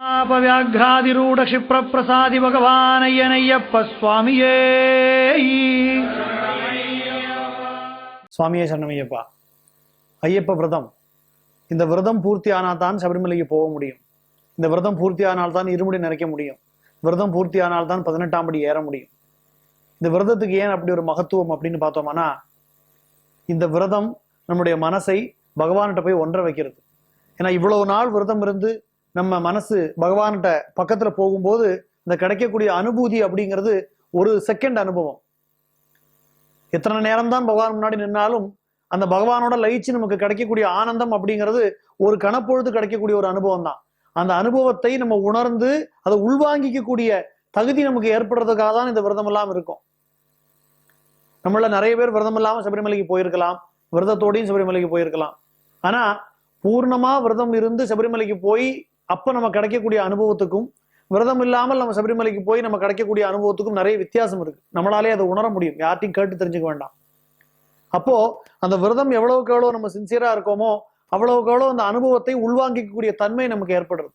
ஆபவியாகிராதிரூட க்ஷிப்ரப்பிரசாதி பகவானையனையப்ப சுவாமியே சுவாமியே சரணமையப்பா ஐயப்ப விரதம் இந்த விரதம் பூர்த்தி ஆனால்தான் சபரிமலைக்கு போக முடியும் இந்த விரதம் பூர்த்தி ஆனால் தான் இருமுடி நிறைக்க முடியும் விரதம் பூர்த்தி ஆனால் தான் பதினெட்டாம் படி ஏற முடியும் இந்த விரதத்துக்கு ஏன் அப்படி ஒரு மகத்துவம் அப்படின்னு பார்த்தோம்னா இந்த விரதம் நம்முடைய மனசை பகவான்கிட்ட போய் ஒன்றை வைக்கிறது. ஏன்னா இவ்வளவு நாள் விரதம் இருந்து நம்ம மனசு பகவான்கிட்ட பக்கத்துல போகும்போது இந்த கிடைக்கக்கூடிய அனுபூதி அப்படிங்கிறது ஒரு செகண்ட் அனுபவம். எத்தனை நேரம் தான் பகவான் முன்னாடி நின்னாலும் அந்த பகவானோட லயிச்சு நமக்கு கிடைக்கக்கூடிய ஆனந்தம் அப்படிங்கிறது ஒரு கணப்பொழுது கிடைக்கக்கூடிய ஒரு அனுபவம் தான் அந்த அனுபவத்தை நம்ம உணர்ந்து அதை உள்வாங்கிக்கக்கூடிய தகுதி நமக்கு ஏற்படுறதுக்காக தான் இந்த விரதம் எல்லாம் இருக்கும். நம்மள நிறைய பேர் விரதம் இல்லாம சபரிமலைக்கு போயிருக்கலாம். விரதத்தோடையும் சபரிமலைக்கு போயிருக்கலாம். ஆனா பூர்ணமா விரதம் இருந்து சபரிமலைக்கு போய் அப்போ நம்ம கிடைக்கக்கூடிய அனுபவத்துக்கும் விரதம் இல்லாமல் நம்ம சபரிமலைக்கு போய் நம்ம கிடைக்கக்கூடிய அனுபவத்துக்கும் நிறைய வித்தியாசம் இருக்கு. நம்மளாலே அதை உணர முடியும். யார்ட்டையும் கேட்டு தெரிஞ்சுக்க வேண்டாம். அப்போ அந்த விரதம் எவ்வளவுக்கு எவ்வளோ நம்ம சின்சியரா இருக்கோமோ அவ்வளவுக்கு எவ்வளோ அந்த அனுபவத்தை உள்வாங்கிக்கக்கூடிய தன்மை நமக்கு ஏற்படுறது.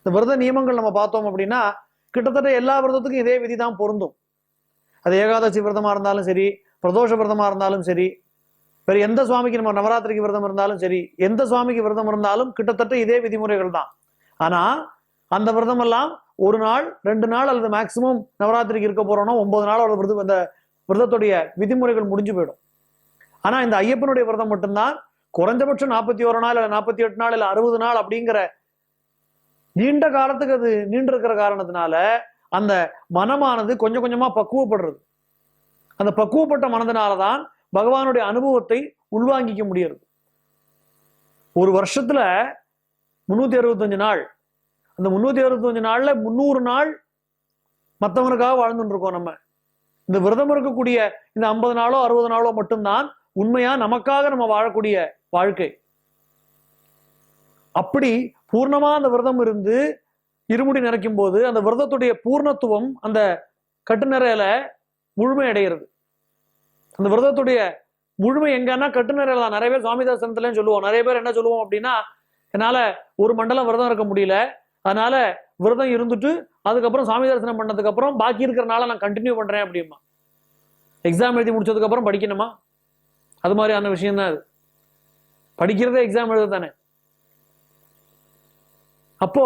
இந்த விரத நியமங்கள் நம்ம பார்த்தோம் அப்படின்னா கிட்டத்தட்ட எல்லா விரதத்துக்கும் இதே விதி தான் பொருந்தும். அது ஏகாதசி விரதமா இருந்தாலும் சரி பிரதோஷ விரதமா இருந்தாலும் சரி வேற எந்த சுவாமிக்கு நம்ம நவராத்திரிக்கு விரதம் இருந்தாலும் சரி எந்த சுவாமிக்கு விரதம் இருந்தாலும் கிட்டத்தட்ட இதே விதிமுறைகள் தான். ஆனா அந்த விரதம் எல்லாம் ஒரு நாள் ரெண்டு நாள் அல்லது மேக்சிமம் நவராத்திரிக்கு இருக்க போறோம்னா ஒன்பது நாள் அவ்வளவு விரதம் அந்த விரதத்துடைய விதிமுறைகள் முடிஞ்சு போயிடும். ஆனா இந்த ஐயப்பனுடைய விரதம் மட்டும்தான் குறைஞ்சபட்சம் நாற்பத்தி ஒரு நாள் இல்லை நாற்பத்தி எட்டு நாள் இல்லை அறுபது நாள் அப்படிங்கிற நீண்ட காலத்துக்கு அது நீண்டு இருக்கிற காரணத்தினால அந்த மனமானது கொஞ்சம் கொஞ்சமா பக்குவப்படுறது. அந்த பக்குவப்பட்ட மனதினாலதான் பகவானுடைய அனுபவத்தை உள்வாங்கிக்க முடியறது. ஒரு வருஷத்துல முன்னூத்தி அறுபத்தஞ்சு நாள். அந்த முன்னூத்தி அறுபத்தஞ்சு நாள்ல முந்நூறு நாள் மற்றவனுக்காக வாழ்ந்துட்டு இருக்கோம் நம்ம. இந்த விரதம் இருக்கக்கூடிய இந்த ஐம்பது நாளோ அறுபது நாளோ மட்டும்தான் உண்மையா நமக்காக நம்ம வாழக்கூடிய வாழ்க்கை. அப்படி பூர்ணமா அந்த விரதம் இருந்து இருமுடி நிறைக்கும் போது அந்த விரதத்துடைய பூர்ணத்துவம் அந்த கட்டுநிறையில முழுமை அடைகிறது. அந்த விரதத்துடைய முழுமை எங்கன்னா கட்டுநிறையில தான். நிறைய பேர் சுவாமி தரிசனத்துலயும் சொல்லுவோம். நிறைய பேர் என்ன சொல்லுவோம் அப்படின்னா என்னால் ஒரு மண்டலம் விரதம் இருக்க முடியல. அதனால விரதம் இருந்துட்டு அதுக்கப்புறம் சாமி தரிசனம் பண்ணதுக்கு அப்புறம் பாக்கி இருக்கிறனால நான் கண்டினியூ பண்றேன் அப்படிமா எக்ஸாம் எழுதி முடிச்சதுக்கு அப்புறம் படிக்கணுமா? அது மாதிரியான விஷயம் தான் அது. படிக்கிறதே எக்ஸாம் எழுத தானே. அப்போ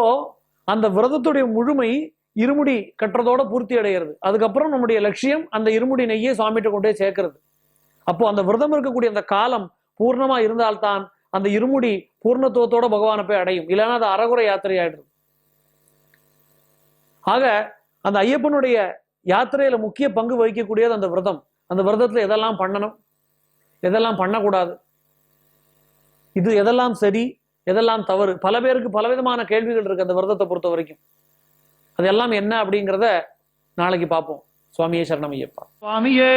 அந்த விரதத்துடைய முழுமை இருமுடி கட்டுறதோட பூர்த்தி அடைகிறது. அதுக்கப்புறம் நம்முடைய லட்சியம் அந்த இருமுடி நெய்யை சுவாமிகிட்ட கொண்டே சேர்க்கறது சேர்க்கிறது. அப்போ அந்த விரதம் இருக்கக்கூடிய அந்த காலம் பூர்ணமா இருந்தால்தான் அந்த இருமுடி பூர்ணத்துவத்தோட பகவானை போய் அடையும். இல்லைன்னா அது அறகுறை யாத்திரை ஆயிடுது ஆக அந்த ஐயப்பனுடைய யாத்திரையில முக்கிய பங்கு வகிக்கக்கூடியது அந்த விரதம். அந்த விரதத்துல எதெல்லாம் பண்ணணும்? எதெல்லாம் பண்ணக்கூடாது? இது எதெல்லாம் சரி எதெல்லாம் தவறு? பல பேருக்கு பலவிதமான கேள்விகள் இருக்கு அந்த விரதத்தை பொறுத்த வரைக்கும். அதெல்லாம் என்ன அப்படிங்கிறத நாளைக்கு பார்ப்போம். சுவாமியே சரணம் ஐயப்பா. சுவாமியே